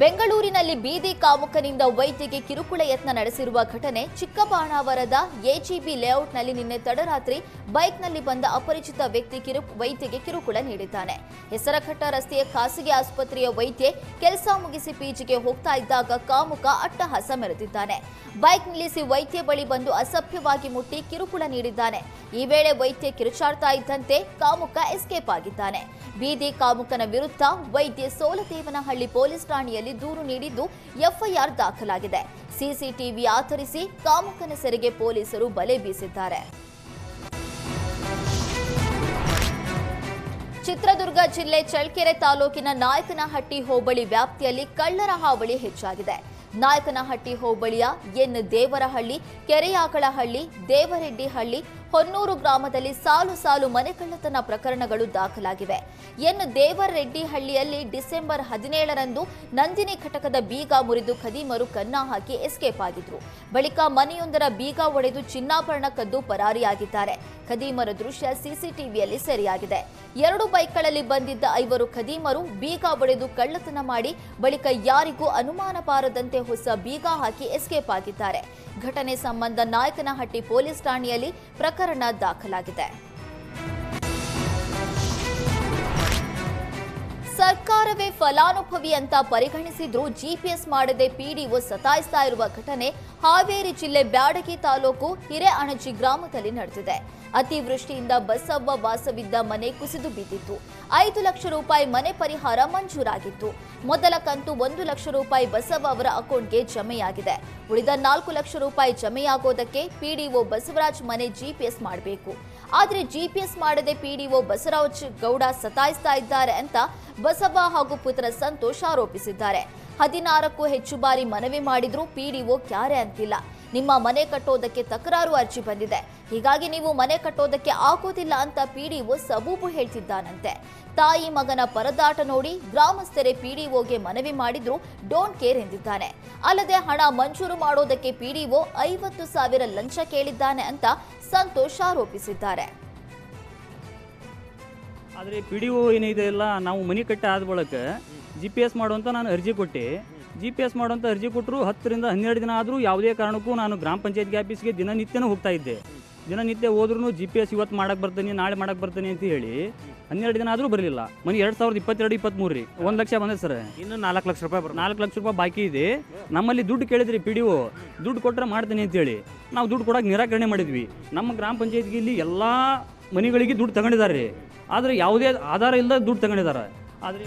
ಬೆಂಗಳೂರಿನಲ್ಲಿ ಬೀದಿ ಕಾಮುಕನಿಂದ ವೈದ್ಯಗೆ ಕಿರುಕುಳ ಯತ್ನ ನಡೆಸಿರುವ ಘಟನೆ ಚಿಕ್ಕಬಾಣಾವರದ ಎಜಿಬಿ ಲೇಔಟ್ನಲ್ಲಿ ನಿನ್ನೆ ತಡರಾತ್ರಿ ಬೈಕ್ನಲ್ಲಿ ಬಂದ ಅಪರಿಚಿತ ವ್ಯಕ್ತಿ ಕಿರು ವೈದ್ಯಗೆ ಕಿರುಕುಳ ನೀಡಿದ್ದಾನೆ. ಹೆಸರಘಟ್ಟ ರಸ್ತೆಯ ಖಾಸಗಿ ಆಸ್ಪತ್ರೆಯ ವೈದ್ಯೆ ಕೆಲಸ ಮುಗಿಸಿ ಪಿಜಿಗೆ ಹೋಗ್ತಾ ಇದ್ದಾಗ ಕಾಮುಕ ಅಟ್ಟಹಾಸ ಮೆರೆದಿದ್ದಾನೆ. ಬೈಕ್ ನಿಲ್ಲಿಸಿ ವೈದ್ಯ ಬಳಿ ಬಂದು ಅಸಭ್ಯವಾಗಿ ಮುಟ್ಟಿ ಕಿರುಕುಳ ನೀಡಿದ್ದಾನೆ. ಈ ವೇಳೆ ವೈದ್ಯ ಕಿರುಚಾಡ್ತಾ ಇದ್ದಂತೆ ಕಾಮುಕ ಎಸ್ಕೇಪ್ ಆಗಿದ್ದಾನೆ. ಬೀದಿ ಕಾಮುಕನ ವಿರುದ್ಧ ವೈದ್ಯ ಸೋಲದೇವನಹಳ್ಳಿ ಪೊಲೀಸ್ ಠಾಣೆಯಲ್ಲಿ ದೂರು ನೀಡಿದ್ದು ಎಫ್ಐಆರ್ ದಾಖಲಾಗಿದೆ. ಸಿಸಿಟಿವಿ ಆಧರಿಸಿ ಕಾಮಕನ ಸೆರೆಗೆ ಪೊಲೀಸರು ಬಲೆ ಬೀಸಿದ್ದಾರೆ. ಚಿತ್ರದುರ್ಗ ಜಿಲ್ಲೆ ಚಳ್ಳಕೆರೆ ತಾಲೂಕಿನ ನಾಯಕನಹಟ್ಟಿ ಹೋಬಳಿ ವ್ಯಾಪ್ತಿಯಲ್ಲಿ ಕಳ್ಳರ ಹಾವಳಿ ಹೆಚ್ಚಾಗಿದೆ. ನಾಯಕನಹಟ್ಟಿ ಹೋಬಳಿಯ ಎನ್ ದೇವರಹಳ್ಳಿ, ಕೆರೆಯಾಕಳಹಳ್ಳಿ, ದೇವರೆಡ್ಡಿಹಳ್ಳಿ ಹೊನ್ನೂರು ಗ್ರಾಮದಲ್ಲಿ ಸಾಲು ಸಾಲು ಮನೆ ಕಳ್ಳತನ ಪ್ರಕರಣಗಳು ದಾಖಲಾಗಿವೆ. ಎನ್ ದೇವರೆಡ್ಡಿಹಳ್ಳಿಯಲ್ಲಿ ಡಿಸೆಂಬರ್ ಹದಿನೇಳರಂದು ನಂದಿನಿ ಘಟಕದ ಬೀಗ ಮುರಿದು ಖದೀಮರು ಕನ್ನ ಹಾಕಿ ಎಸ್ಕೇಪ್ ಆಗಿದ್ರು. ಬಳಿಕ ಮನೆಯೊಂದರ ಬೀಗ ಒಡೆದು ಚಿನ್ನಾಭರಣ ಕದ್ದು ಪರಾರಿಯಾಗಿದ್ದಾರೆ. ಖದೀಮರ ದೃಶ್ಯ ಸಿಸಿಟಿವಿಯಲ್ಲಿ ಸೆರೆಯಾಗಿದೆ. ಎರಡು ಬೈಕ್ಗಳಲ್ಲಿ ಬಂದಿದ್ದ ಐವರು ಖದೀಮರು ಬೀಗ ಒಡೆದು ಕಳ್ಳತನ ಮಾಡಿ ಬಳಿಕ ಯಾರಿಗೂ ಅನುಮಾನ ಬಾರದಂತೆ ಹೊಸ ಬೀಗ ಹಾಕಿ ಎಸ್ಕೇಪ್ ಆಗಿದ್ದಾರೆ. ಘಟನೆ ಸಂಬಂಧ ನಾಯಕನಹಟ್ಟಿ ಪೊಲೀಸ್ ಠಾಣೆಯಲ್ಲಿ ಪ್ರಕರಣ ದಾಖಲಾಗಿದೆ. ಸರ್ಕಾರವೇ ಫಲಾನುಭವಿ ಅಂತ ಪರಿಗಣಿಸಿದ್ರೂ ಜಿಪಿಎಸ್ ಮಾಡದೆ ಪಿಡಿಒ ಸತಾಯಿಸ್ತಾ ಇರುವ ಘಟನೆ ಹಾವೇರಿ ಜಿಲ್ಲೆ ಬ್ಯಾಡಗಿ ತಾಲೂಕು ಹಿರೇಅಣಜಿ ಗ್ರಾಮದಲ್ಲಿ ನಡೆದಿದೆ. ಅತಿವೃಷ್ಟಿಯಿಂದ ಬಸವ್ವ ವಾಸವಿದ್ದ ಮನೆ ಕುಸಿದು ಬಿದ್ದಿತ್ತು. ಐದು ಲಕ್ಷ ರೂಪಾಯಿ ಮನೆ ಪರಿಹಾರ ಮಂಜೂರಾಗಿತ್ತು. ಮೊದಲ ಕಂತು ಒಂದು ಲಕ್ಷ ರೂಪಾಯಿ ಬಸವ್ವ ಅವರ ಅಕೌಂಟ್ಗೆ ಜಮೆಯಾಗಿದೆ. ಉಳಿದ ನಾಲ್ಕು ಲಕ್ಷ ರೂಪಾಯಿ ಜಮೆಯಾಗೋದಕ್ಕೆ ಪಿಡಿಒ ಬಸವರಾಜ್ ಮನೆ ಜಿಪಿಎಸ್ ಮಾಡಬೇಕು. ಆದರೆ ಜಿಪಿಎಸ್ ಮಾಡದೆ ಪಿಡಿಒ ಬಸವರಾಜ್ ಗೌಡ ಸತಾಯಿಸ್ತಾ ಇದ್ದಾರೆ ಅಂತ ಬಸವ ಹಾಗೂ ಪುತ್ರ ಸಂತೋಷ್ ಆರೋಪಿಸಿದ್ದಾರೆ. ಹದಿನಾರಕ್ಕೂ ಹೆಚ್ಚು ಬಾರಿ ಮನವಿ ಮಾಡಿದ್ರೂ ಪಿಡಿಒ ಕ್ಯಾರೆ ಅಂತಿಲ್ಲ. ನಿಮ್ಮ ಮನೆ ಕಟ್ಟೋದಕ್ಕೆ ತಕರಾರು ಅರ್ಜಿ ಬಂದಿದೆ. ಹೀಗಾಗಿ ನೀವು ಮನೆ ಕಟ್ಟೋದಕ್ಕೆ ಆಗೋದಿಲ್ಲ ಅಂತ ಪಿಡಿಒ ಸಬೂಬು ಹೇಳ್ತಿದ್ದಾನಂತೆ. ತಾಯಿ ಮಗನ ಪರದಾಟ ನೋಡಿ ಗ್ರಾಮಸ್ಥರೇ ಪಿಡಿಒಗೆ ಮನವಿ ಮಾಡಿದ್ರು, ಡೋಂಟ್ ಕೇರ್ ಎಂದಿದ್ದಾನೆ. ಅಲ್ಲದೆ ಹಣ ಮಂಜೂರು ಮಾಡೋದಕ್ಕೆ ಪಿಡಿಒ ಐವತ್ತು ಸಾವಿರ ಲಂಚ ಕೇಳಿದ್ದಾನೆ ಅಂತ ಸಂತೋಷ್ ಆರೋಪಿಸಿದ್ದಾರೆ. ಆದರೆ ಪಿ ಡಿ ಒ ಏನಿದೆ ಇಲ್ಲ, ನಾವು ಮನೆ ಕಟ್ಟೆ ಆದ ಬಳಕ ಜಿ ಪಿ ಎಸ್ ಮಾಡುವಂತ ನಾನು ಅರ್ಜಿ ಕೊಟ್ಟೆ. ಜಿ ಪಿ ಎಸ್ ಮಾಡುವಂಥ ಅರ್ಜಿ ಕೊಟ್ಟರು ಹತ್ತರಿಂದ ಹನ್ನೆರಡು ದಿನ ಆದರೂ ಯಾವುದೇ ಕಾರಣಕ್ಕೂ ನಾನು ಗ್ರಾಮ ಪಂಚಾಯತ್ಗೆ ಆಫೀಸ್ಗೆ ದಿನನಿತ್ಯನೂ ಹೋಗ್ತಾ ಇದ್ದೆ. ದಿನನಿತ್ಯ ಹೋದ್ರೂ ಜಿ ಪಿ ಎಸ್ ಇವತ್ತು ಮಾಡಕ್ಕೆ ಬರ್ತೀನಿ ನಾಳೆ ಮಾಡಕ್ಕೆ ಬರ್ತೀನಿ ಅಂತ ಹೇಳಿ ಹನ್ನೆರಡು ದಿನ ಆದರೂ ಬರಲಿಲ್ಲ. ಮನೆ ಎರಡು ಸಾವಿರದ ಇಪ್ಪತ್ತೆರಡು ಇಪ್ಪತ್ತ್ಮೂರು ರೀ. ಒಂದು ಲಕ್ಷ ಬಂದಿದೆ ಸರ್. ಇನ್ನು ನಾಲ್ಕು ಲಕ್ಷ ರೂಪಾಯಿ ನಾಲ್ಕು ಲಕ್ಷ ರೂಪಾಯಿ ಬಾಕಿ ಇದೆ. ನಮ್ಮಲ್ಲಿ ದುಡ್ಡು ಕೇಳಿದ್ರಿ ಪಿ ಡಿ ಒ ದುಡ್ಡು ಕೊಟ್ಟರೆ ಮಾಡ್ತೀನಿ ಅಂತೇಳಿ ನಾವು ದುಡ್ಡು ಕೊಡೋಕೆ ನಿರಾಕರಣೆ ಮಾಡಿದ್ವಿ. ನಮ್ಮ ಗ್ರಾಮ ಪಂಚಾಯತ್ಗೆ ಇಲ್ಲಿ ಎಲ್ಲ ಮನೆಗಳಿಗೆ ದುಡ್ಡು ತಗೊಂಡಿದ್ದಾರೆ ರೀ. ಆದರೆ ಯಾವುದೇ ಆಧಾರ ಇಲ್ಲದ ದುಡ್ಡು ತಗೊಂಡಿದ್ದಾರೆ. ಆದರೆ